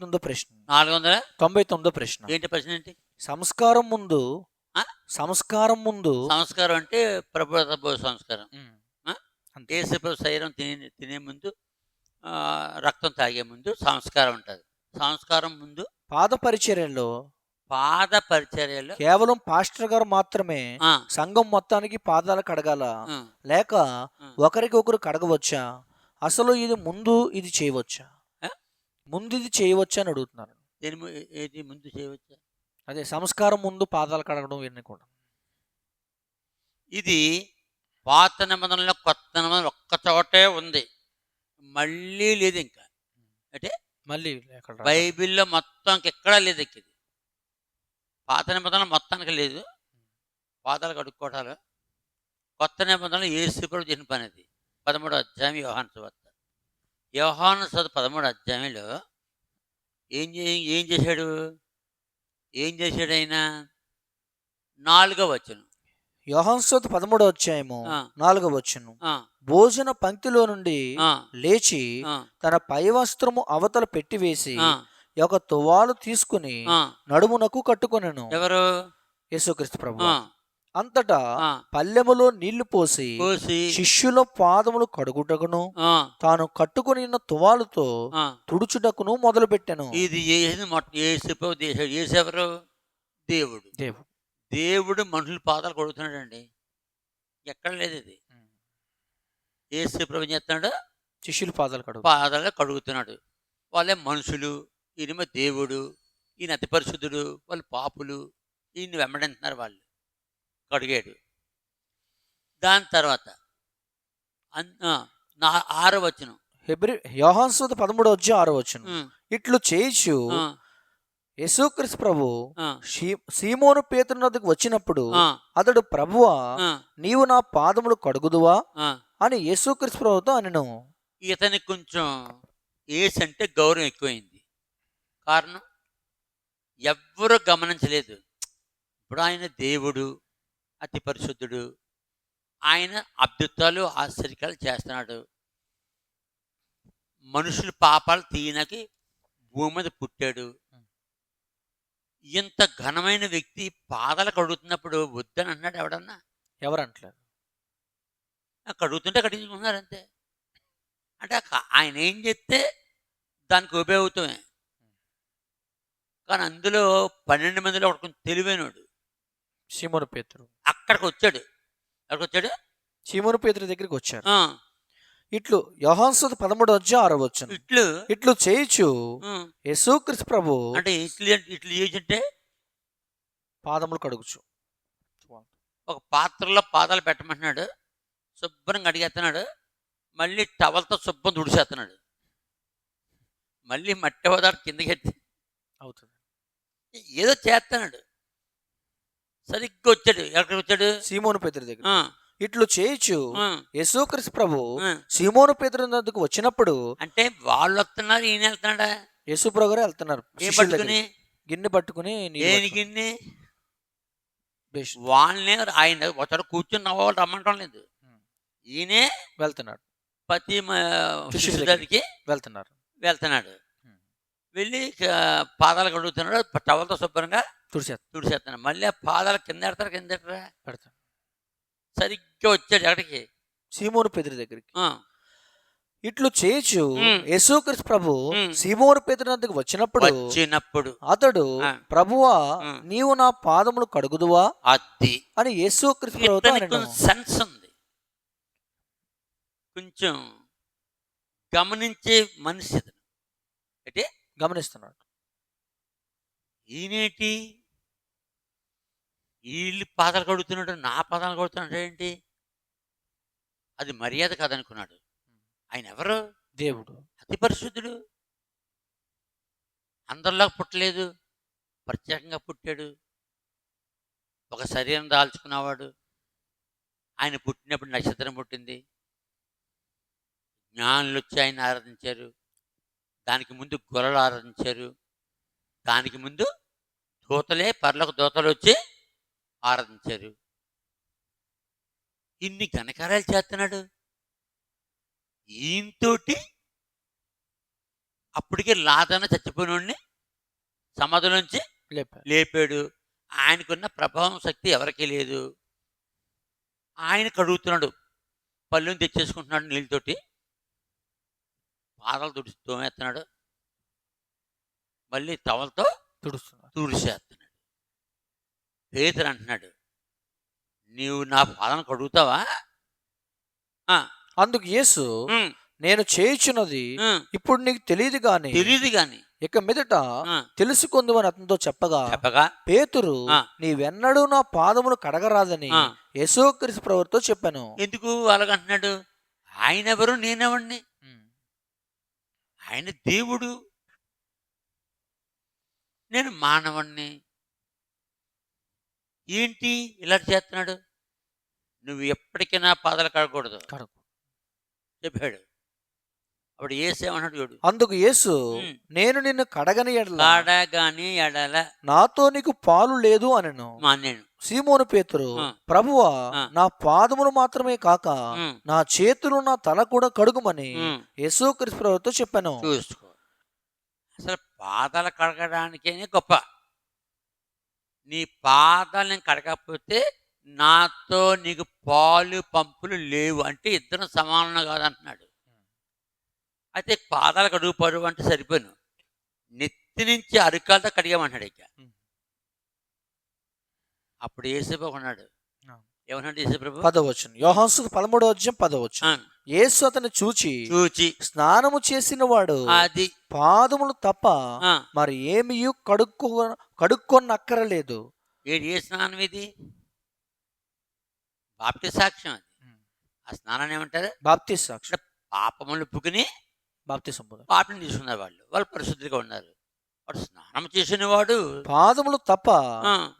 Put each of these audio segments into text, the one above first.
తొమ్మిదో ప్రశ్న. నాలుగు వందల తొంభై తొమ్మిదో ప్రశ్న. ఏంటి ప్రశ్న ఏంటి? సంస్కారం ముందు? సంస్కారం ముందు సంస్కారం అంటే ప్రభుత్వ సంస్కారం. ఏసుప్రభు శరీరం తినే తినే ముందు ఆ, రక్తం తాగే ముందు సంస్కారం ఉంటుంది. సంస్కారం ముందు పాద పరిచర్యలో పాద పరిచర్యలు కేవలం పాస్టర్ గారు మాత్రమే సంఘం మొత్తానికి పాదాలు కడగాల. లేక. ఒకరికి ఒకరు కడగవచ్చా? అసలు ఇది ముందు ఇది చేయవచ్చా? ముందు ఇది చేయవచ్చా అని దేని ము- ఏది ముందు చేయవచ్చు? అదే సంస్కారం ముందు పాదాలు కడగడం ఇవన్నీ కూడా. ఇది పాత నిబంధనలో కొత్త నిబంధనలు ఒక్క చోటే ఉంది. మళ్ళీ లేదు ఇంకా. అంటే మళ్ళీ ఎక్కడ రా- బైబిల్లో మొత్తం ఎక్కడా లేదు ఇంక ఇది. పాత నిబంధనలు మొత్తానికి లేదు. పాదాలు కడుక్కోవటాలు. కొత్త నిబంధనలు ఏసుకుడు చేసిన పని అది. పదమూడు అధ్యాయం యోహాను సువార్త. యోహాను సద్ పదమూడు అధ్యాయంలో ఏం చే ఏం చేశాడు? ఏం చేశాడు ఆయన? నాలుగో వచ్చును యోహాను సువార్త పదమూడో అధ్యాయము. నాలుగో వచ్చును భోజన పంక్తిలో నుండి లేచి తన పై వస్త్రము అవతల పెట్టివేసి ఒక తువాలు తీసుకుని. నడుమునకు కట్టుకొనెను. ఎవరు? యేసుక్రీస్తు ప్రభు అంతటా పల్లెములో నీళ్ళు పోసి శిష్యుల పాదములు కడుగుటకును తాను కట్టుకుని ఉన్న తువాలుతో. తుడుచుటకును ఇది మొట్ట ఏసు దేశాడు ఏసెవరు దేవుడు. దేవు దేవుడు మనుషుల పాదాలు కొడుతున్నాడండి. ఎక్కడ లేదు ఇది. ఏసు ప్రభు ఏం చేస్తున్నాడు? శిష్యుల పాదాలు కడుగు పాదాలు కడుగుతున్నాడు. వాళ్ళే మనుషులు ఈయన దేవుడు ఈయన అతి పరిశుద్ధుడు వాళ్ళు పాపులు ఈయన్ని వెంబడింటున్నారు వాళ్ళు. కడిగాడు. దాని తర్వాత నా ఆరో వచనం హెబ్రి యోహాను సువార్త పదమూడో వచ్చి ఆరో వచ్చును ఉం, ఇట్లు చేయిచు యేసుక్రీస్తు ప్రభు సీమోను పేతుని వద్దకు వచ్చినప్పుడు అతడు ప్రభువా నీవు నా పాదములు కడుగుదువా. అని యేసుక్రీస్తు ప్రభుతో అనను. ఇతనికి కొంచెం ఏస్ అంటే గౌరవం ఎక్కువైంది. కారణం? ఎవ్వరూ గమనించలేదు. ఇప్పుడు ఆయన దేవుడు అతి పరిశుద్ధుడు. ఆయన అద్భుతాలు ఆశ్చర్యాలు చేస్తున్నాడు. మనుషుల పాపాలు తీయనకి భూమి మీద పుట్టాడు. ఇంత ఘనమైన వ్యక్తి పాదాలు కడుగుతున్నప్పుడు వద్దని అన్నాడు ఎవడన్నా? ఎవరు అంటలేదు కడుగుతుంటే కడిగించుకున్నారు అంతే. అంటే ఆయన ఏం చెప్తే దానికి ఉపయోగమే కానీ అందులో పన్నెండు మందిలో కొంచెం తెలివైనడు. సీమోను పేతురు. అక్కడికి వచ్చాడు ఎక్కడికి వచ్చాడు సీమోను పేతురు దగ్గరికి వచ్చారు. ఆ, ఇట్లు యోహాన్సు పదమూడు వచ్చి ఆరో వచ్చును ఇట్లు. ఇట్లు చేయిచు ఆ, యేసుక్రీస్తు ప్రభు అంటే ఇట్లు ఇట్లు చేసింటే పాదములు కడుగుచు. ఒక పాత్రలో పాదాలు పెట్టమంటున్నాడు. శుభ్రంగా అడిగేస్తున్నాడు. మళ్ళీ టవల్తో శుభ్రం తుడిసేస్తున్నాడు మళ్ళీ మట్టి హోదాడు కిందకి ఎత్తి అవుతుంది. ఏదో చేస్తున్నాడు. సరిగ్గా వచ్చాడు ఎక్కడికి వచ్చాడు సీమోను పేతురు దగ్గర ఇట్లు చేయిచు ఆ, యేసుక్రీస్తు ప్రభు. సీమోను పేతురు వద్దకు వచ్చినప్పుడు అంటే వాళ్ళు వస్తున్నారు ఈయన వెళ్తున్నాడా యేసు ప్రభు గారు వెళ్తున్నారు పట్టుకుని దగ్గరికి. గిన్నె పట్టుకుని. ఇన్ని? బేష్. వాళ్ళనే ఆయన ఒకసారి కూర్చుని నవ్వాలి రమ్మంటం లేదు. ఈయనే వెళ్తున్నాడు ప్రతి దగ్గరికి. దగ్గరికి వెళ్తున్నారు వెళ్తున్నాడు. వెళ్ళి పాదాలు కడుగుతున్నాడు టవల్తో శుభ్రంగా తుడిచేస్తారు తుడిసేస్తున్నాడు మళ్ళీ ఆ పాదాలు కింద ఎడతారు కింద పెడతారు సరిగ్గా వచ్చాడు ఎక్కడికి? సీమోను పేతురు దగ్గరికి. ఇట్లు చేయిచు ఉం. యేసుక్రీస్తు ప్రభు. సీమోను పేతురు వద్దకు వచ్చినప్పుడు వచ్చినప్పుడు. అతడు. ప్రభువా. నీవు నా పాదములు కడుగుదువా? అది. అని యేసుక్రీస్తు సెన్స్ ఉంది. కొంచెం గమనించే మనిషి అంటే గమనిస్తున్నాడు. ఈయనేటి వీళ్ళు పాదాలు కడుగుతున్నాడు నా పాదాలు కడుగుతున్నాడు ఏంటి? అది మర్యాద కాదనుకున్నాడు. ఆయన ఎవరు? దేవుడు. అతి పరిశుద్ధుడు. అందరిలా పుట్టలేదు. ప్రత్యేకంగా పుట్టాడు. ఒక శరీరం దాల్చుకున్నవాడు. ఆయన పుట్టినప్పుడు నక్షత్రం పుట్టింది. జ్ఞానులు వచ్చి ఆయన ఆరాధించారు. దానికి ముందు గొర్రెలు ఆరాధించారు. దానికి ముందు దూతలే పర్లకు దూతలు వచ్చి ఆరాధించారు. ఇన్ని ఘనకార్యాలు చేస్తున్నాడు. ఈయనతోటి అప్పటికే లాదన చచ్చిపోయినోడిని సమాధిలోంచి లేపారు లేపాడు. ఆయనకున్న ప్రభావం శక్తి ఎవరికీ లేదు. ఆయన కడుగుతున్నాడు పళ్ళుని తెచ్చేసుకుంటున్నాడు నీళ్ళతోటి. పాదాలు తుడి తోమేస్తున్నాడు. మళ్ళీ తవలతో తుడుస్తున్నారు తుడిచేస్తున్నాడు పేతురు అంటున్నాడు నీవు నా పాదం కడుగుతావా? ఆ, అందుకు యేసు నేను చేయుచున్నది ఇప్పుడు నీకు తెలియదు గాని తెలీదు గాని ఇక మీదట ఆ, తెలుసుకుందువని అతనితో చెప్పగా చెప్పగా పేతురు. నీవెన్నడూ నా పాదములు కడగరాదని యేసుక్రీస్తు ప్రభుతో చెప్పాను. ఎందుకు అలాగంటున్నాడు? ఆయన ఎవరు నేనెవడిని ఆయన దేవుడు. నేను మానవుణ్ణి. ఏంటి ఇలా చేస్తున్నాడు? నువ్వు ఎప్పటికైనా పాదాలు కడకూడదు. చెప్పాడు. అప్పుడు ఏసేమన్నాడు చూడు? అందుకు యేసు ఉమ్. నేను నిన్ను కడగని ఎడల కాడగాని ఎడల. నాతో నీకు పాలు లేదు అనెను. మానేను సీమోను పేతురు. ప్రభువా. నా పాదములు మాత్రమే కాక నా చేతులు నా తల కూడా కడుగుమని యేసుక్రీస్తు ప్రభుతో చెప్పాను. చూసుకో. అసలు పాదాలు కడగడానికే గొప్ప. నీ పాదాలు నేను కడగకపోతే నాతో నీకు పాలు పంపులు లేవు అంటే ఇద్దరం సమానం కాదంటున్నాడు అయితే పాదాలు కడుగు పరువు అంటే సరిపోను నెత్తి నుంచి అరికాలతో కడిగామంటున్నాడు ఇక. అప్పుడు ఏసేపు ఉన్నాడు. ఏమన్నాడు పదవచ్చు యోహాన్సు పదమూడో అధ్యాయం పదవచ్చు యేసు అతన్ని చూచి చూచి. స్నానము చేసిన వాడు అది. పాదములు తప్ప మరి ఏమీ కడుక్కో కడుక్కొనక్కరలేదు. ఏడు ఏ స్నానం ఇది? బాప్తి సాక్ష్యం అది. ఆ స్నానాన్ని ఏమంటారు? బాప్తి సాక్షి పాపములు పుకుని బాప్తి సంపద పాపం తీసుకున్నారు వాళ్ళు. వాళ్ళు పరిశుద్ధిగా ఉన్నారు. వాడు స్నానం చేసిన వాడు పాదములు తప్ప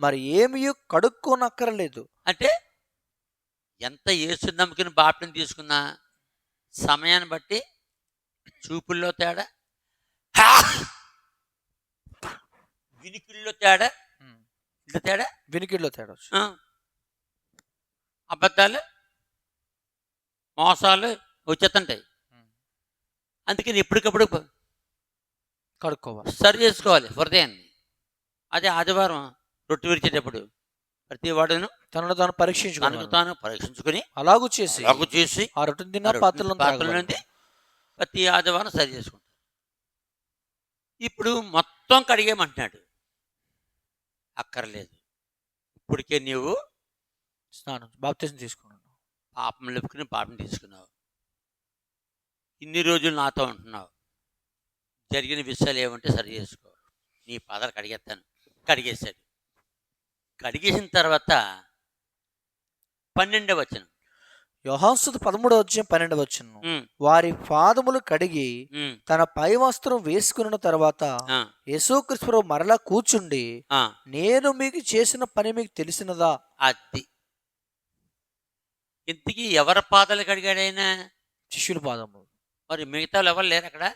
మరి ఏమీ కడుక్కోనక్కరలేదు. అంటే ఎంత ఏసు నమ్ముకుని బాప్టిని తీసుకున్నా సమయాన్ని బట్టి చూపుల్లో తేడా వినికిల్లో తేడా ఇంత తేడా? వినికిడిలో తేడా. అబద్ధాలు మోసాలు వచ్చేస్తుంటాయి. అందుకని ఎప్పటికప్పుడు కడుక్కోవాలి. సరి చేసుకోవాలి హృదయాన్ని. అదే ఆదివారం రొట్టె విరిచేటప్పుడు ప్రతి వాడును తనను తాను తనకు పరీక్షించుకున్నాను తాను పరీక్షించుకుని అలాగూ చేసి అలాగు చేసి ఆ రొట్టె తిన్న పాత్రలను పాత్రల. నుండి ప్రతి ఆదివారం సరి చేసుకుంటాడు. ఇప్పుడు మొత్తం కడిగేమంటున్నాడు అక్కర్లేదు. ఇప్పటికే నీవు స్నానం బాప్తిజం తీసుకున్నాను. పాపం లేపుకుని పాపం తీసుకున్నావు. ఇన్ని రోజులు నాతో ఉంటున్నావు. జరిగిన విషయాలు ఏమంటే సరి చేసుకో. నీ పాదాలు కడిగేస్తాను. కడిగేశాడు. కడిగేసిన తర్వాత పన్నెండవ వచనం. యోహాన్సు పదమూడో అధ్యాయం పన్నెండు వచ్చును వారి పాదములు కడిగి తన పై వస్త్రం వేసుకున్న తర్వాత యేసుక్రీస్తు మరలా కూర్చుండి నేను మీకు చేసిన పని మీకు తెలిసినదా? అది. ఇంతకీ ఎవరి పాదాలు కడిగాడైనా శిష్యుల పాదములు. మరి మిగతా ఎవరు లేరు అక్కడ?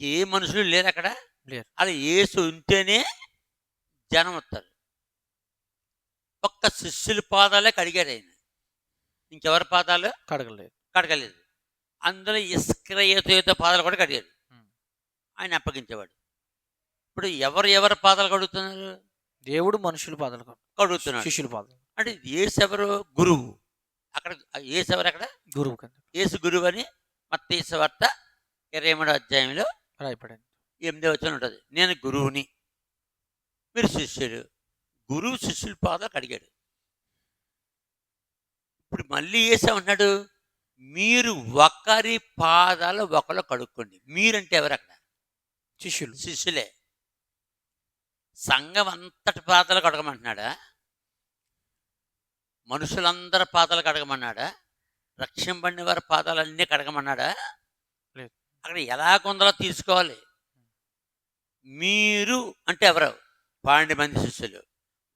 ఏ మనుషులు లేరు అక్కడ? లేరు. అలా ఏసు ఉంటేనే జనం వస్తారు ఒక్క శిష్యుల పాదాలే కడిగాడు ఆయన. ఇంకెవరి పాదాలు? కడగలేదు. కడగలేదు. అందులో ఇస్క్రయేత పాదాలు కూడా కడిగాడు. ఉం. ఆయన అప్పగించేవాడు. ఇప్పుడు ఎవరు ఎవరి పాదాలు కడుగుతున్నారు? దేవుడు మనుషుల పాదాలు కడు- కడుగుతున్నాడు. శిష్యుల పాదాలు. అంటే ఏసు ఎవరు? గురువు. అక్కడ ఏసు ఎవరు అక్కడ? గురువు కింద. యేసు గురువు అని మత్తీసు వార్త ఇరవై మూడో అధ్యాయంలో రాయపడింది ఎనిమిదో వచ్చిన ఉంటుంది. నేను గురువుని. మీరు శిష్యుడు గురువు శిష్యుల పాదాలు కడిగాడు ఇప్పుడు మళ్ళీ ఉన్నాడు మీరు ఒకరి పాదాలు ఒకరు కడుక్కోండి. మీరంటే ఎవరు అక్కడ? శిష్యులు. శిష్యులే. సంఘం అంతటి పాదాలు కడగమంటున్నాడా? మనుషులందరి పాదాలు కడగమన్నాడా? రక్షింపడిన వారి పాదాలన్నీ కడగమన్నాడా. అక్కడ ఎలా కొందరో తీసుకోవాలి? మీరు అంటే ఎవరు? పన్నెండు మంది శిష్యులు.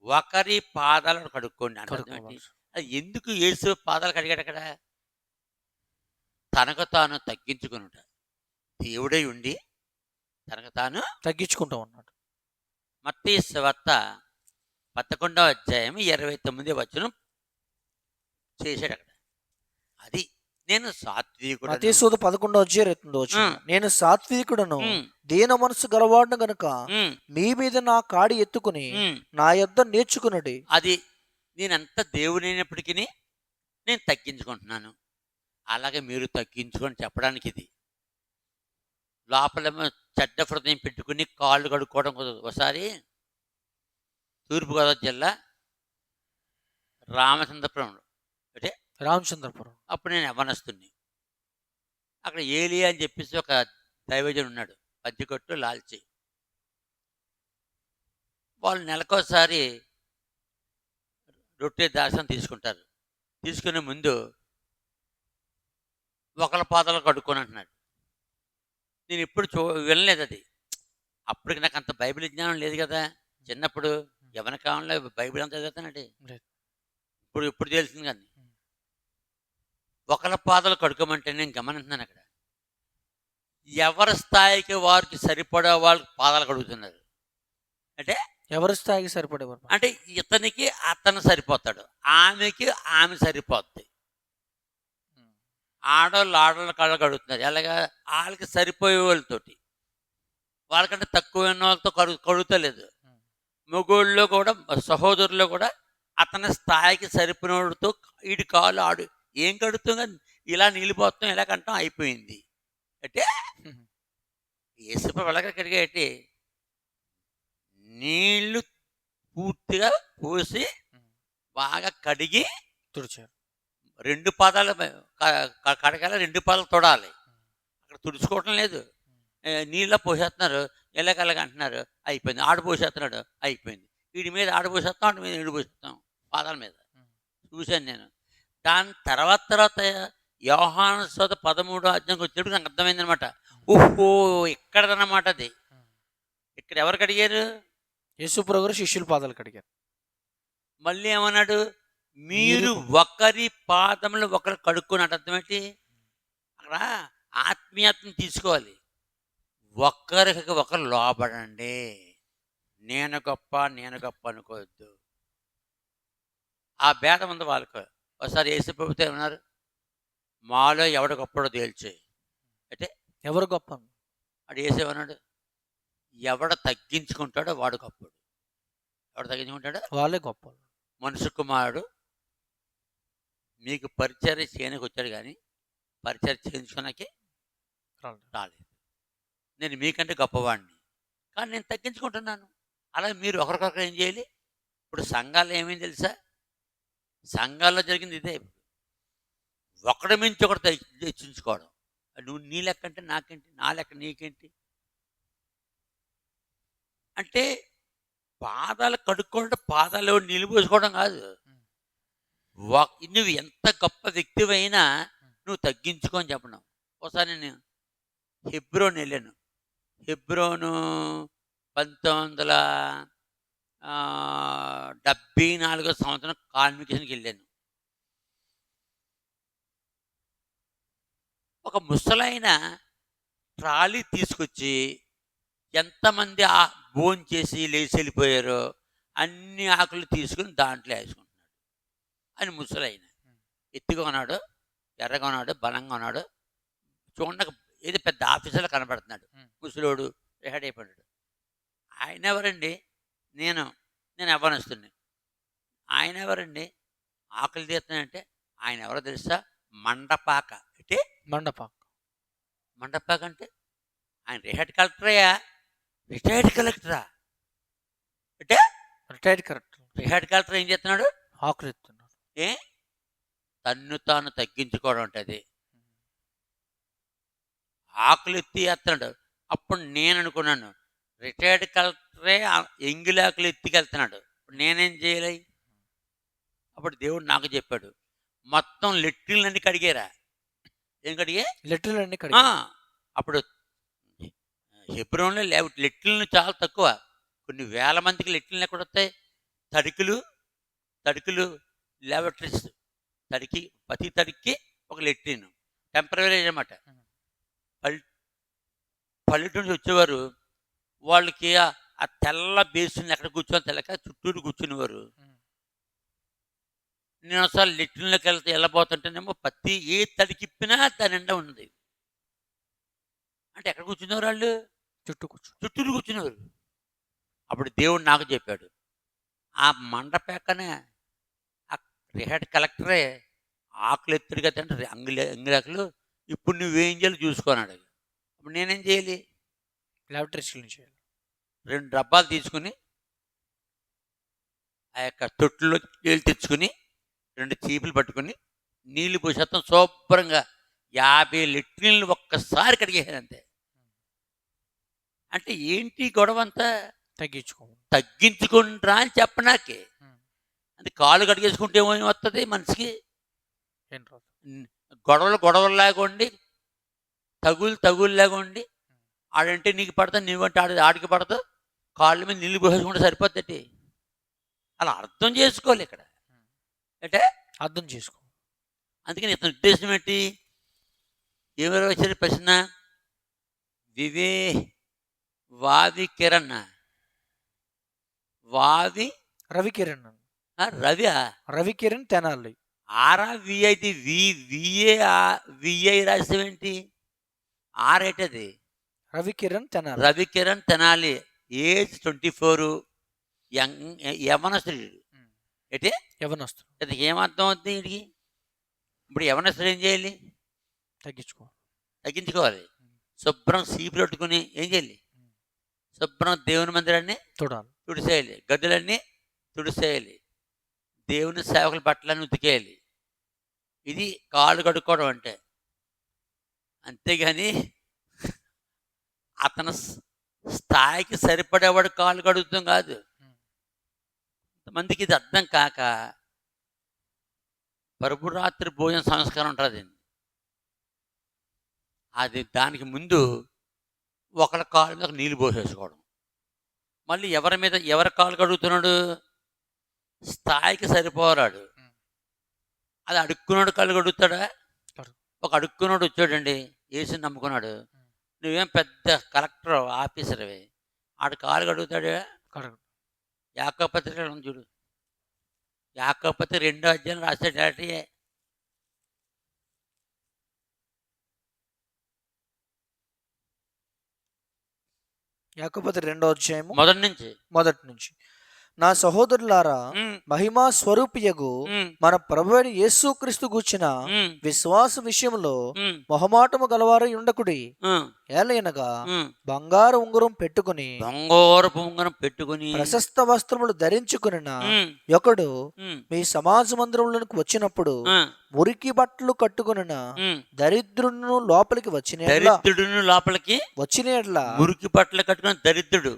ఒకరి పాదాలను కడుక్కోండి అంటే అది ఎందుకు యేసు పాదాలు కడిగాడు అక్కడ? తనకు తాను తగ్గించుకునుట. దేవుడై ఉండి తనకు తాను తగ్గించుకుంటూ ఉన్నాడు. మత్తయి వార్త పదకొండవ అధ్యాయం ఇరవై తొమ్మిది వచనం చేశాడు అక్కడ. అది నేను సాత్వికుడు మతీసూద పదకొండో అధ్యాయం ఎత్తుందో. నేను సాత్వికుడను. దీన మనసు గలవాడును గనుక మీ మీద నా కాడి ఎత్తుకుని నా యొద్ద నేర్చుకున్నది అది నేనంత దేవుడైనప్పటికీ నేను తగ్గించుకుంటున్నాను. అలాగే మీరు తగ్గించుకొని చెప్పడానికి ఇది. లోపలేమో చెడ్డ హృదయం పెట్టుకుని కాళ్ళు కడుక్కోవడం కుదరదు. ఒకసారి తూర్పుగోదావరి జిల్లా రామచంద్రపురం అంటే రామచంద్రపురం. అప్పుడు నేను యవనస్తుని అక్కడ ఏలియా అని చెప్పేసి ఒక దైవజనుడు ఉన్నాడు పత్తికొట్టు లాల్చి. వాళ్ళు నెలకోసారి రొట్టె దాసం తీసుకుంటారు. తీసుకునే ముందు ఒకళ్ళ పాదాలు కడుక్కొని అంటున్నాడు. నేను ఇప్పుడు చూ వినలేదు అది. అప్పటికి నాకు అంత బైబిల్ జ్ఞానం లేదు కదా. చిన్నప్పుడు ఎవరి కాలంలో బైబిల్ అంతా చదువుతానండి. ఇప్పుడు ఇప్పుడు తెలిసింది కానీ. ఒకళ్ళ పాదాలు కడుక్కోమంటే నేను గమనిస్తున్నాను అక్కడ. ఎవరి స్థాయికి వారికి సరిపడే వాళ్ళకి పాదాలు కడుగుతున్నారు. అంటే ఎవరి స్థాయికి సరిపడేవారు అంటే ఇతనికి అతను సరిపోతాడు ఆమెకి ఆమె సరిపోద్ది. ఆడవాళ్ళు ఆడవాళ్ళ కళ్ళు కడుగుతున్నారు. ఎలాగా? వాళ్ళకి సరిపోయే వాళ్ళతోటి వాళ్ళకంటే తక్కువ వాళ్ళతో కడుగు కడుగుతలేదు. మొగోళ్ళలో కూడా సహోదరుల్లో కూడా అతని స్థాయికి సరిపోయినోడితో ఈడి కాలు ఆడు ఏం కడుతుందో ఇలా నిలిపోతాం ఇలా కంటాం అయిపోయింది. అంటే ఏసుప వెళ్ళక కడిగేటి నీళ్ళు పూర్తిగా పోసి బాగా కడిగి తుడిచారు. రెండు పాదాలు కడగాల రెండు పాదాలు తొడాలి. అక్కడ తుడుచుకోవటం లేదు. నీళ్ళ పోసేస్తున్నారు ఎల్లకల్లగా అంటున్నారు అయిపోయింది. ఆడ పోసేస్తున్నాడు అయిపోయింది. వీడి మీద ఆడ పోసేస్తాం ఆడి మీద ఈడు పోసేస్తాం పాదాల మీద. చూశాను నేను. దాని తర్వాత తర్వాత వ్యవహాన సోద పదమూడో అధ్యాయంకి వచ్చేటప్పుడు నాకు అర్థమైంది అనమాట ఓహో ఇక్కడదన్నమాట అది. ఇక్కడ ఎవరు కడిగారు యేసుప్రభు గారు శిష్యుల పాదాలు కడిగారు మళ్ళీ ఏమన్నాడు? మీరు ఒకరి పాదములు ఒకరు కడుక్కున్నట్టు అర్థం ఏంటి? అక్కడ ఆత్మీయతను తీసుకోవాలి. ఒక్కరికి ఒకరు లోపడండి నేను గొప్ప నేను గొప్ప అనుకోవద్దు. ఆ భేదం ఉంది వాళ్ళకు. ఒకసారి ఏసు ప్రభుత్వం ఏమన్నారు? మాలో ఎవడ గొప్పడో తేల్చే ఎవరు గొప్ప అడు వేసేమన్నాడు ఎవడ తగ్గించుకుంటాడో వాడు గొప్పడు. ఎవడు తగ్గించుకుంటాడో? వాళ్ళే గొప్ప మనుషు కుమారుడు మీకు పరిచర్య చేయడానికి వచ్చాడు కానీ పరిచర్య చేయించుకోనకి రాలేదు. నేను మీకంటే గొప్పవాడిని. కానీ నేను తగ్గించుకుంటున్నాను. అలాగే మీరు ఒకరికొకరు ఏం చేయాలి? ఇప్పుడు సంఘాల్లో ఏమైంది తెలుసా? సంఘాల్లో జరిగింది ఇదే. ఒకటి మించి ఒకటి హెచ్చించుకోవడం నువ్వు నీ లెక్క అంటే నాకేంటి? నా లెక్క నీకేంటి? అంటే పాదాలు కడుక్కోవడం పాదాలు నిలిపోసుకోవడం కాదు. నువ్వు ఎంత గొప్ప వ్యక్తివైనా నువ్వు తగ్గించుకొని చెప్పడం ఒకసారి నేను హెబ్రోన్ వెళ్ళాను. హెబ్రోను పంతొమ్మిది వందల డెబ్బై నాలుగో సంవత్సరం కాన్వికేషన్కి వెళ్ళాను. ఒక ముసలైన ట్రాలీ తీసుకొచ్చి ఎంతమంది ఆ భోజనం చేసి లేచి వెళ్ళిపోయారో అన్ని ఆకులు తీసుకుని దాంట్లో వేసుకుంటున్నాడు అని ముసలైన ఎత్తుగా ఉన్నాడు ఎర్రగా ఉన్నాడు బలంగా ఉన్నాడు. చూడక ఏదో పెద్ద ఆఫీసర్లో కనబడుతున్నాడు. ముసలోడు రిహార్డ్ అయిపోయాడు. ఆయన ఎవరండి? నేను నేను అవ్వనొస్తుంది ఆయన ఎవరండి? ఆకలి తీస్తున్నానంటే ఆయన ఎవరో తెలుసా? మండపాక. అంటే మండపం మండపాక అంటే ఆయన రిహార్డ్ కలెక్టరయ్యా రిటైర్డ్ కలెక్టరా? అంటే రిటైర్డ్ కరెక్ట్ రిహార్డ్ కలెక్టర్ ఏం చేస్తున్నాడు? ఆకులు ఏ? తన్ను తాను తగ్గించుకోవడం ఉంటుంది ఆకులు ఎత్తి అప్పుడు నేను అనుకున్నాను రిటైర్డ్ కలెక్టరే ఆ- ఎంగిలి ఆకులు ఎత్తికెళ్తున్నాడు. నేనేం చేయాలి? అప్పుడు దేవుడు నాకు చెప్పాడు మొత్తం లెట్రిన్లన్నీ కడిగారా. ఏం కడిగే? ఆ, కడిగారు అప్పుడు హెబ్రోన్లో లేవు లెట్రిన్లు చాలా తక్కువ. కొన్ని వేల మందికి లెట్రిన్లు ఎక్కడ వస్తాయి? తడికులు తడికులు ల్యాబొటరీస్ తడికి ప్రతి తడికి ఒక లెట్రిన్. టెంపరీ అనమాట పల్ పల్లెటూరు నుంచి వచ్చేవారు వాళ్ళకి ఆ- తెల్ల బేసిన్ ఎక్కడ కూర్చొని తెలక చుట్టూరు కూర్చునేవారు. నేను ఒకసారి లెట్రిన్లోకి వెళ్తే వెళ్ళబోతుంటేనేమో ప్రతి ఏ తడికిప్పినా దాని నిండా ఉన్నది. అంటే ఎక్కడ కూర్చున్నారు వాళ్ళు? చుట్టూ కూర్చో చుట్టూరు కూర్చున్నారు అప్పుడు దేవుడు నాకు చెప్పాడు ఆ మండ పక్కనే ఆ రిహార్డ్ కలెక్టరే ఆకులు ఎత్తుడు కదంటే అంగులే అంగులాకులు. ఇప్పుడు నువ్వేం చేయాలి చూసుకున్నాడు అప్పుడు నేనేం చేయాలి? లాబొరేటరీలో చేయాలి రెండు డబ్బాలు తీసుకుని ఆ యొక్క తొట్టులో నీళ్ళు తెచ్చుకుని రెండు చీపులు పట్టుకుని నీళ్ళు పోసేస్తాం శుభ్రంగా యాభై లిటర్లు ఒక్కసారి కడిగేసాను అంతే. అంటే ఏంటి గొడవ అంతా? తగ్గించుకో తగ్గించుకుంటారా అని చెప్పనాకే. అది కాళ్ళు కడిగేసుకుంటే ఏమని వస్తుంది మనిషికి గొడవలు గొడవలు లేకుండి తగులు తగులు లేకుండి ఆడంటే నీకు పడతా నువ్వంటే ఆడి ఆడికి పడతా కాళ్ళ మీద నీళ్ళు పోసేసుకుంటే సరిపోద్దటి? అలా అర్థం చేసుకోవాలి ఇక్కడ. అంటే అర్థం చేసుకో. అందుకని ఇతని ఉద్దేశం ఏంటి? ఎవరు వచ్చారు ప్రశ్న? వివే వావి కిరణ్. వావి రవికిరణ్ రవియా రవికిరణ్ తెనాలి. ఆరా వి అయితే వి విఏ విఐ ఏంటి? ఆర్ ఏంటది Ravikiran Tenali. Ravi Kiran Tenali age twenty four young యవనస్తుడు. ఏంటి? యవనస్తుడు. అది ఏమర్థం అవుతుంది వీడికి? ఇప్పుడు యవనస్తుడు ఏం చేయాలి? తగ్గించుకో. తగ్గించుకోవాలి. శుభ్రం సీపు పెట్టుకుని ఏం చేయాలి? శుభ్రం దేవుని మందిరాన్ని చూడాలి తుడిసేయాలి. గదులన్నీ తుడిసేయాలి. దేవుని సేవకుల బట్టలన్నీ ఉతికేయాలి. ఇది కాళ్ళు కడుక్కోవడం అంటే. అంతేగాని అతని స్థాయికి సరిపడేవాడు కాళ్ళు కడుగుతాం కాదు. కొంతమందికి ఇది అర్థం కాక ప్రభురాత్రి భోజన సంస్కారం ఉంటుంది. అది దానికి ముందు ఒకళ్ళ కాళ్ళ మీద నీళ్ళు పోసేసుకోవడం. మళ్ళీ ఎవరి మీద ఎవరి కాలు కడుగుతున్నాడు? స్థాయికి సరిపోరాడు. అది అడుక్కున్నాడు కాళ్ళు కడుగుతాడా? కడుగు. ఒక అడుక్కున్నాడు వచ్చాడండి. ఏసి నమ్ముకున్నాడు. నువ్వేం పెద్ద కలెక్టర్ ఆఫీసర్వి. ఆడు కాలు కడుగుతాడు? కడగ. యాకపత్రిక ఉంది చూడు. యాకపత్రి రెండో అధ్యాయం రాసేటి యాకపోతే రెండో అధ్యాయము మొదటి నుంచి. మొదటి నుంచి. నా సహోదరులారా మహిమా స్వరూపియగు మన ప్రభువైన యేసుక్రీస్తు గూర్చిన ఉమ్, విశ్వాస విషయంలో మొహమాటము గలవారై ఉండకుడి. ఉమ్. బంగారు ఉంగరం పెట్టుకుని బంగారు పొంగనం పెట్టుకుని ప్రశస్త వస్త్రములు ధరించుకున్న ఉమ్, ఒకడు మీ సమాజ మందిరంలోనికి వచ్చినప్పుడు మురికి బట్టలు కట్టుకున్న ఉమ్. దరిద్రులను లోపలికి వచ్చిన దరిద్రుడును లోపలికి వచ్చిన మురికి బట్టలు కట్టుకుని దరిద్రుడు.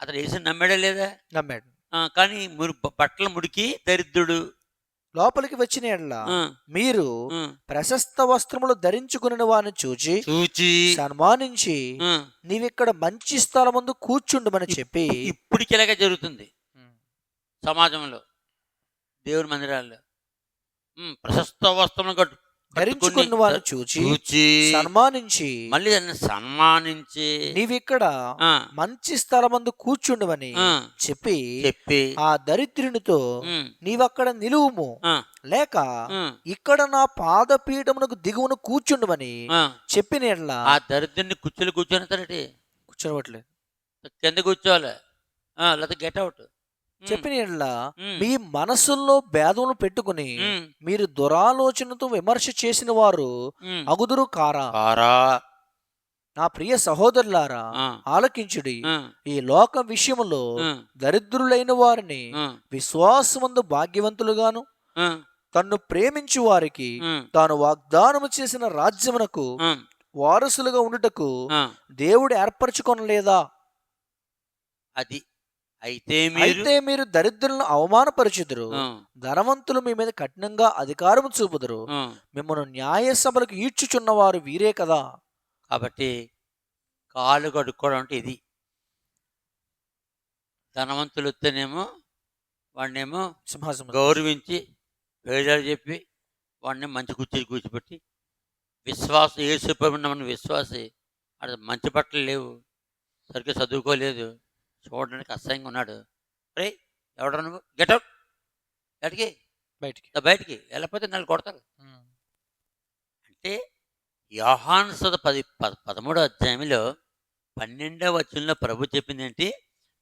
అతను వేసి నమ్మాడా లేదా? నమ్మాడు. కానీ మురి బట్టలు ముడికి దరిద్రుడు. లోపలికి వచ్చిన ఎడ్ల మీరు. ప్రశస్త వస్త్రములు ధరించుకుని వారిని చూచి చూచి సన్మానించి నీవిక్కడ మంచి స్థలం ముందు కూర్చుండమని చెప్పి ఇలాగే జరుగుతుంది. సమాజంలో దేవుని మందిరాల్లో. ప్రశస్త వస్త్రములు కట్టు ధరించుకున్న వారిని చూచి చూచి సన్మానించి మళ్ళీ సన్మానించి నీవిక్కడ మంచి స్థలం ముందు కూర్చుండమని ఆ, చెప్పి చెప్పి ఆ దరిద్రునితో నీవక్కడ నిలువుము. లేక ఇక్కడ నా పాదపీఠమునకు దిగువను కూర్చుండమని ఆ. చెప్పిన ఎడ్ల ఆ దరిద్రుని కుర్చీలు కూర్చొని తరటి కూర్చోవట్లేదు కింద కూర్చోవాలి. ఆ, లేదా గెట్ అవుట్. చెప్పిన ఎడ్ల మీ మనసుల్లో భేదములు పెట్టుకుని మీరు దురాలోచనతో విమర్శ చేసిన వారు అగుదురు కారా? కారా? నా ప్రియ సహోదరులారా ఆలకించుడి. ఈ లోక విషయములో ఆ, దరిద్రులైన వారిని విశ్వాసమందు భాగ్యవంతులుగాను తన్ను ప్రేమించు వారికి తాను వాగ్దానము చేసిన రాజ్యమునకు వారసులుగా ఉండుటకు. దేవుడు ఏర్పరచుకొనలేదా? అది అయితే మీరు అయితే మీరు దరిద్రులను అవమానపరచుదురు. ధనవంతులు మీ మీద కఠినంగా అధికారము చూపుదురు. మిమ్మల్ని న్యాయ సభలకు ఈడ్చుచున్నవారు వీరే కదా. కాబట్టి కాళ్ళు కడుక్కోవడం అంటే ఇది. ధనవంతులు వస్తేనేమో వాడినేమో సింహాసనం గౌరవించి వేదాలు చెప్పి వాడిని మంచి కూర్చొని కూర్చోబెట్టి విశ్వాసం ఏ సుప్రమణ్యమైన విశ్వాసి అది మంచి బట్టలు లేవు. సరిగ్గా చదువుకోలేదు. చూడడానికి అసహ్యంగా ఉన్నాడు. రే ఎవడ నువ్వు? గెటౌట్ ఎక్కడికి? బయటికి. బయటికి. వెళ్ళకపోతే నన్ను కొడతారు. అంటే యోహాన్ సుద పది పదమూడో అధ్యాయంలో పన్నెండవ వచనంలో ప్రభు చెప్పింది ఏంటి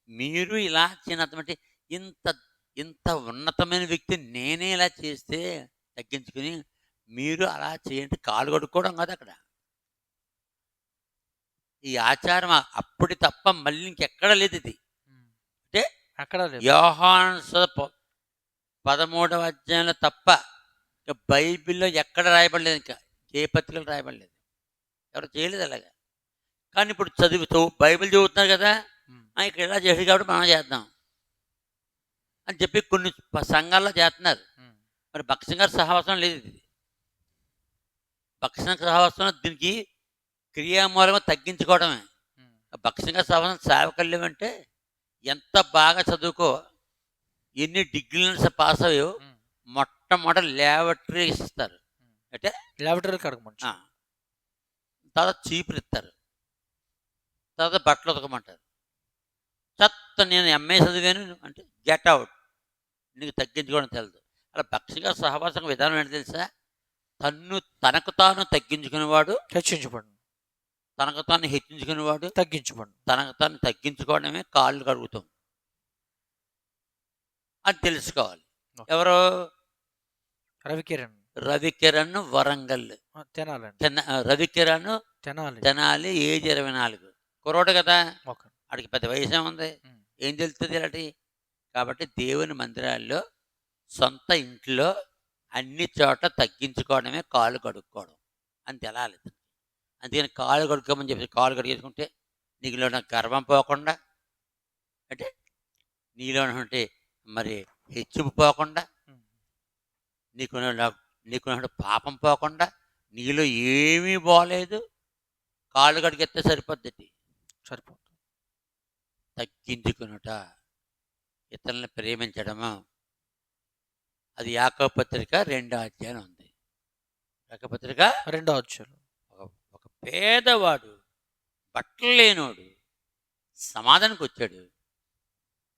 మీరు ఇలా చిన్నటువంటి ఇంత ఇంత ఉన్నతమైన వ్యక్తి నేనే ఇలా చేస్తే తగ్గించుకుని మీరు అలా చేయండి. కాలు కడుక్కోవడం కాదు అక్కడ. ఈ ఆచారం అప్పుడు తప్ప మళ్ళీ ఇంకెక్కడ లేదు ఇది. అంటే అక్కడ లేదు. యోహాన్ సుద ప- పదమూడవ అధ్యాయంలో తప్ప ఇక బైబిల్లో ఎక్కడ రాయబడలేదు ఇంకా ఏ పత్రికలు రాయబడలేదు. ఎవరు చేయలేదు అలాగా. కానీ ఇప్పుడు చదువుతూ బైబిల్ చదువుతున్నారు కదా ఇక్కడ ఇలా చేసి కాబట్టి మనం చేద్దాం. అని చెప్పి కొన్ని సంఘాల్లో చేస్తున్నారు. మరి భక్సింగారు సహవాసం లేదు ఇది. భక్సింగ సహవాసం దీనికి క్రియామూలంగా తగ్గించుకోవడమే. భక్సింగ సహవాసం సేవకల్యం అంటే ఎంత బాగా చదువుకో ఎన్ని డిగ్రీలు పాస్ అయ్యో. మొట్టమొదటి ల్యాబొటరీ ఇస్తారు. అంటే లాబరేటరీ కడగమంటారు ఆ, తర్వాత చీపురు ఇస్తారు. తర్వాత బట్టలు ఉతకమంటారు. చెత్త నేను ఎంఏ చదివాను అంటే గెట్ అవుట్. నీకు తగ్గించుకోవడం తెలియదు అలా భక్తిగా సహవాసం విధానం ఏంటి తెలుసా? తన్ను తనకు తాను తగ్గించుకునేవాడు హెచ్చించబడి తనకు తాను హెచ్చించుకునేవాడు తగ్గించబడి తనకు తాను తగ్గించుకోవడమే కాళ్ళు కడుగుతాం అని తెలుసుకోవాలి. ఎవరు? రవికిరణ్. రవికిరణ్ వరంగల్. తినాలండి. తెన- రవికిరణ్ తినాలి. తెనాలి ఏజ్ ఇరవై నాలుగు. కుర్రోడు కదా. వాడికి పెద్ద వయసు ఏముంది. ఏం తెలుస్తుంది ఇలాంటి కాబట్టి దేవుని మందిరాల్లో సొంత ఇంట్లో అన్ని చోట్ల తగ్గించుకోవడమే కాళ్ళు కడుక్కోవడం. అని తెలాలి అందుకని కాళ్ళు కడుక్కోమని చెప్పి కాళ్ళు కడిగేసుకుంటే నీలో ఉన్న గర్వం పోకుండా అంటే నీలో ఉంటే మరి హెచ్చుపు పోకుండా. నీకున్న నీకున్న పాపం పోకుండా నీలో ఏమీ బాలేదు కాళ్ళు కడిగెత్తే సరిపోద్ది. సరిపోతుంది తగ్గించుకునుట ఇతరులను ప్రేమించడము. అది యాకవ పత్రిక రెండో అధ్యాయం ఉంది. యాకవ పత్రిక రెండో ఒక పేదవాడు బట్టలు లేనోడు సమాధానికి వచ్చాడు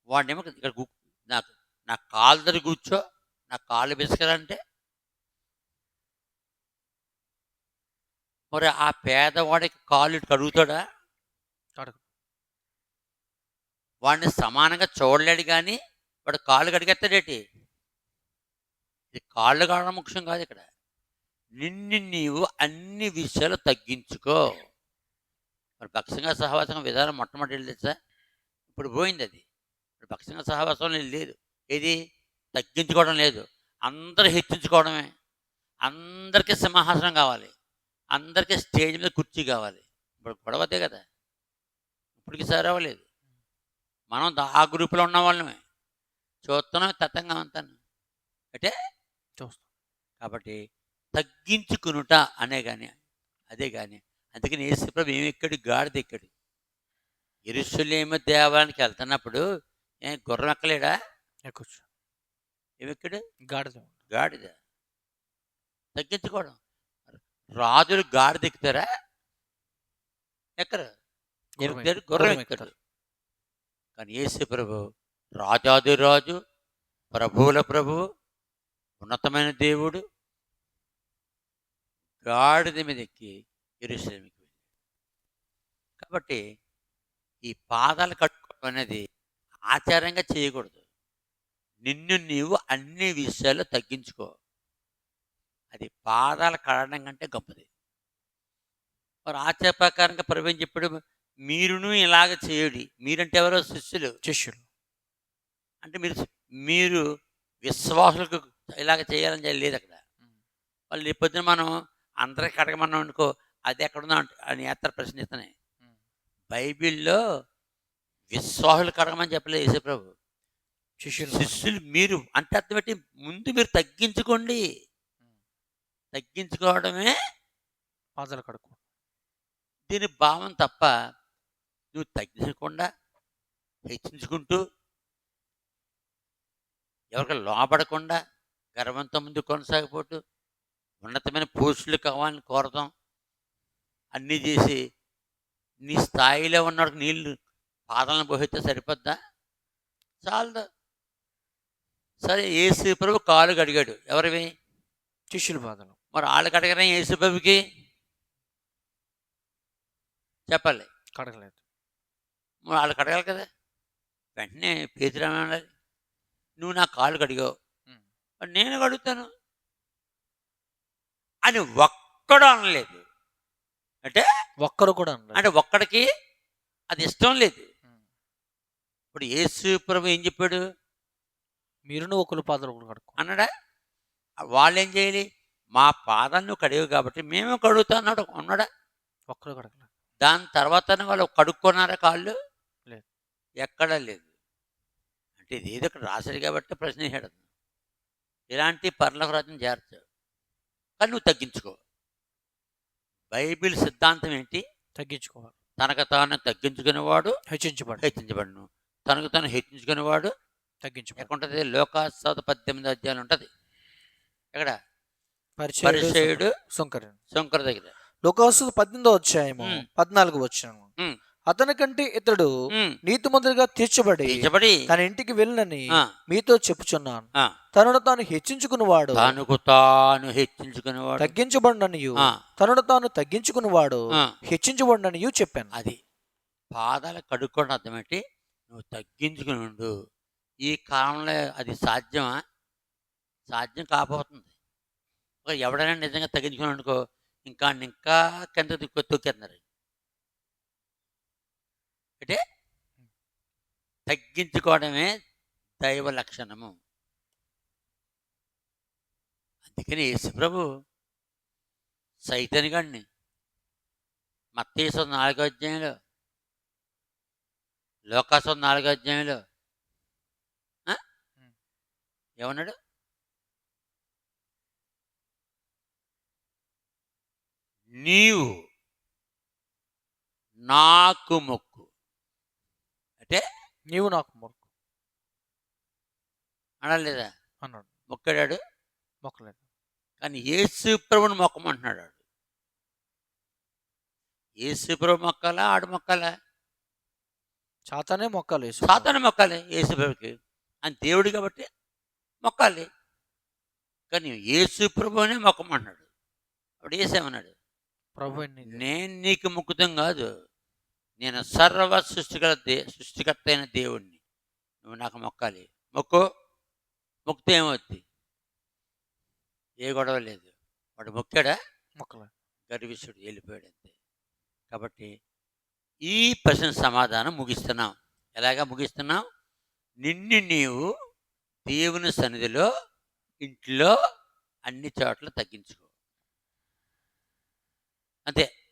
వాడినేమో ఇక్కడ నాకు నా కాలు దగ్గర కూర్చో నా కాళ్ళు బిసకరంటే మరి ఆ పేదవాడికి కాళ్ళు ఇటు కడుగుతాడా? కడగ. వాడిని సమానంగా చూడలేడు కానీ వాడు కాళ్ళు కడిగెత్తాడేటి ఇది కాళ్ళు కావడం ముఖ్యం కాదు ఇక్కడ. నిన్ను నీవు అన్ని విషయాలు తగ్గించుకో. మరి భక్ష్యంగా సహవాసం విధానం మొట్టమొదటి తెలుసా? ఇప్పుడు పోయింది అది. ఇప్పుడు భక్ష్యంగా సహవాసం లేదు. ఏది? తగ్గించుకోవడం లేదు. అందరూ హెచ్చించుకోవడమే. అందరికీ సింహాసనం కావాలి. అందరికీ స్టేజ్ మీద కుర్చీ కావాలి. ఇప్పుడు గొడవదే కదా. ఇప్పటికి సరి అవ్వలేదు. మనం ఆ గ్రూపులో ఉన్న వాళ్ళమే. చూస్తున్నాం తత్తంగా అంతాను అంటే చూస్తాం కాబట్టి తగ్గించుకునుట అనే కానీ అదే కానీ అందుకని యేసుప్రభు ఏమి ఎక్కడు? గాడిద ఎక్కడు. ఎరుసలేమ దేవాలయానికి వెళ్తున్నప్పుడు ఏం గుర్రం ఎక్కలేడా? ఎక్కొచ్చు. ఏమెక్కడు గాడిద. గాడిద. తగ్గించుకోవడం. రాజులు గాడిద ఎక్కుతారా? ఎక్కరు. గుర్రం ఎక్కుతారు ఎక్కు- గుర్రం ఎక్కుతారు. కానీ యేసు ప్రభు రాజాది రాజు ప్రభువుల ప్రభువు ఉన్నతమైన దేవుడు గాడిద మీద ఎక్కి ఎరుసలేమికి వెళ్ళాడు. కాబట్టి ఈ పాదాలు కట్టుకోవడం అనేది ఆచారంగా చేయకూడదు. నిన్ను నీవు అన్ని విషయాలు తగ్గించుకో. అది పాదాలు కడడం కంటే గొప్పది. మరి ఆచార ప్రకారంగా ప్రవీణ్ చెప్పాడు? మీరును ఇలాగ చేయుడి. మీరంటే ఎవరో? శిష్యులు. శిష్యులు. అంటే మీరు మీరు విశ్వాసులకు ఇలాగ చేయాలని లేదు అక్కడ. వాళ్ళు పొద్దున మనం అందరికి అడగమన్నాం అనుకో అది ఎక్కడుందో అంట అని ఏత్తర ప్రశ్నిస్తున్నాయి. బైబిల్లో విశ్వాసులకు అడగమని చెప్పలేదు యేసుప్రభు. శిష్యులు. శిష్యులు మీరు అంటే అర్థం పెట్టి ముందు మీరు తగ్గించుకోండి. తగ్గించుకోవడమే పాదాలు కడుక్కో దీని భావం తప్ప నువ్వు తగ్గించకుండా హెచ్చించుకుంటూ ఎవరికి లోపడకుండా గర్వంతో ముందు కొనసాగిపోతూ ఉన్నతమైన పోస్టులు కావాలని కోరతాం. అన్నీ చేసి నీ స్థాయిలో ఉన్నవాడికి నీళ్ళు పాదాలను పోయితే సరిపోద్దా? చాలదు. సరే ఏసు ప్రభు కాలు కడిగాడు ఎవరివి? శిష్యుల పాదాలు మరి వాళ్ళు కడగరా ఏసు ప్రభుకి? చెప్పాలి. కడగలేదు. మరి వాళ్ళు కడగాలి కదా. వెంటనే పేతురామని నువ్వు నా కాళ్ళు కడిగావు నేను కడుగుతాను అని ఒక్కడు అనలేదు. అంటే? ఒక్కరు కూడా అనలేదు. అంటే ఒక్కడికి అది ఇష్టం లేదు. ఇప్పుడు యేసు ప్రభు ఏం చెప్పాడు? మీరును ఒకరు పాదాలు ఒకరు కడుక్కో. అన్నాడా? వాళ్ళు ఏం చేయాలి? మా పాదాన్ని నువ్వు కడిగావు కాబట్టి మేము కడుగుతా అన్నాడు. అన్నాడా? ఒక్కరు కడగలేదు దాని తర్వాత వాళ్ళు కడుక్కున్నారా కాళ్ళు? లేదు. ఎక్కడా లేదు. అంటే ఇది ఏదో ఇక్కడ రాశాడు కాబట్టి ప్రశ్న. ఇలాంటి పర్లకు రాజ్యం చేర్చావు కానీ నువ్వు తగ్గించుకో బైబిల్ సిద్ధాంతం ఏంటి? తగ్గించుకోవాలి. తనకు తాను తగ్గించుకునేవాడు హెచ్చించబడి. హెచ్చించబడును. తనకు తాను హెచ్చించుకునేవాడు తగ్గించబడి. ఎక్కడుంటుంది? లోకాసాద పద్దెనిమిది అధ్యాయులు ఉంటుంది. ఎక్కడ? పరిచయుడు సుంకరి శంకర దగ్గర. లోకాసు పద్దెనిమిదో ఉమ్. పద్నాలుగు వచ్చాము. అతని కంటే ఇతడు నీతిమంతుడిగా తీర్చబడి తన ఇంటికి వెళ్ళనని మీతో చెప్పుచున్నాను. తనను తాను హెచ్చించుకునివాడు. తనకు తాను హెచ్చించుకునేవాడు. తగ్గించబడిననియు. తనను తాను తగ్గించుకునివాడు. ఆ, హెచ్చించబడిననియు చెప్పాను. అది పాదాలు కడుక్కోవడం అర్థం ఏంటి నువ్వు తగ్గించుకుని ఉండు. ఈ కాలంలో అది సాధ్యమా? సాధ్యం కాకపోతుంది ఒక ఎవడైనా నిజంగా తగ్గించుకుని అనుకో ఇంకా ఇంకా కింద తొక్కేస్తున్నారు. అంటే తగ్గించుకోవడమే దైవ లక్షణము. అందుకని యేసుప్రభు సైతన్ గాడిని మత్తీసు నాలుగో అధ్యాయంలో లోకాసు నాలుగో అధ్యాయంలో ఆ? ఏమన్నాడు? నీవు నాకు మొక్కు. అంటే నీవు నాకు మొక్కు అనలేదా? అన్నాడు మొక్కాడాడు? మొక్కలేదు. కానీ యేసు ప్రభుని మొక్కమంటున్నాడు వాడు. యేసు ప్రభు మొక్కాలా? ఆడు మొక్కాలా? చాతానే మొక్కలు సాతాను మొక్కాలి యేసు ప్రభుకి. అని దేవుడు కాబట్టి మొక్కాలి. కానీ యేసు ప్రభునే మొక్కమంటున్నాడు. అప్పుడు ఏసేమన్నాడు ప్రభు నేను నీకు ముక్కుతం కాదు. నేను సర్వ సృష్టిగల దే సృష్టికర్త అయిన దేవుణ్ణి. నువ్వు నాకు మొక్కాలి. మొక్కు. మొక్కితే ఏమవుద్ది? ఏ గొడవ లేదు. వాడు మొక్కాడా? మొక్కలేదు గర్విష్ఠుడు వెళ్ళిపోయాడు అంతే కాబట్టి ఈ ప్రశ్న సమాధానం ముగిస్తున్నాం. ఎలాగా ముగిస్తున్నాం? నిన్ను నీవు దేవుని సన్నిధిలో ఇంట్లో అన్ని చోట్ల తగ్గించుకో. అంతే.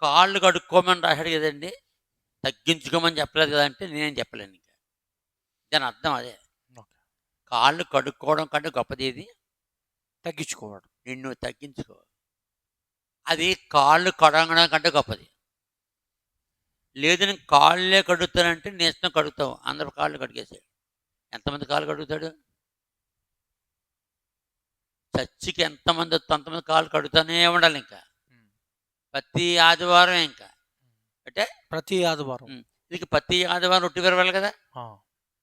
కాళ్ళు కడుక్కోమని రాశాడు కదండి. తగ్గించుకోమని చెప్పలేదు కదా అంటే నేనేం చెప్పలేను ఇంకా. దాని అర్థం అదే. కాళ్ళు కడుక్కోవడం కంటే గొప్పది ఏది? తగ్గించుకోవాడు. నిన్ను తగ్గించుకో. అది కాళ్ళు కడగడం కంటే గొప్పది. లేదు నేను కాళ్ళే కడుగుతానంటే నేస్తం కడుగుతావు. అందరు కాళ్ళు కడిగేసాడు ఎంతమంది కాళ్ళు కడుగుతాడు? చర్చికి ఎంతమంది అంతమంది కాళ్ళు కడుగుతానే ఉండాలి ఇంకా. ప్రతి ఆదివారం ఇంకా. అంటే ప్రతి ఆదివారం. ఇది ప్రతి ఆదివారం రొట్టి విరవాలి కదా?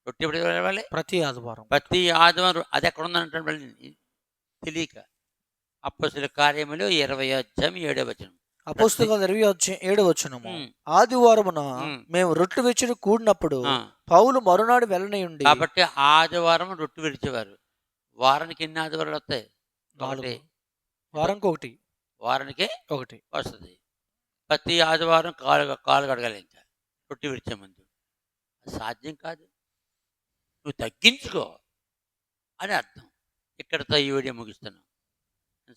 రొట్టి ఎప్పుడు విరవాలి? ప్రతి ఆదివారం. ప్రతి ఆదివారం అది ఎక్కడ ఉందంటే తెలియక. అప్పసుల కార్యములు ఇరవై అధ్యాయం ఏడో వచనం. అపోస్తుల ఇరవై వచ్చి ఏడు వచ్చునము ఉమ్. ఆదివారమున. మేము రొట్టె వెచ్చును కూడినప్పుడు పౌలు మరునాడు వెళ్ళనయుండి కాబట్టి ఆదివారం రొట్టి విడిచేవారు వారానికి ఎన్ని ఆదివారాలు వస్తాయి? వారంకి ఒకటి. వారానికి ఒకటి. వస్తుంది. ప్రతి ఆదివారం కాలు కాలు కడగాలి ఇంకా. రొట్టి విడిచే ముందు. సాధ్యం కాదు. నువ్వు తగ్గించుకో అని అర్థం. ఇక్కడితో ఈ వీడియో ముగిస్తున్నాం.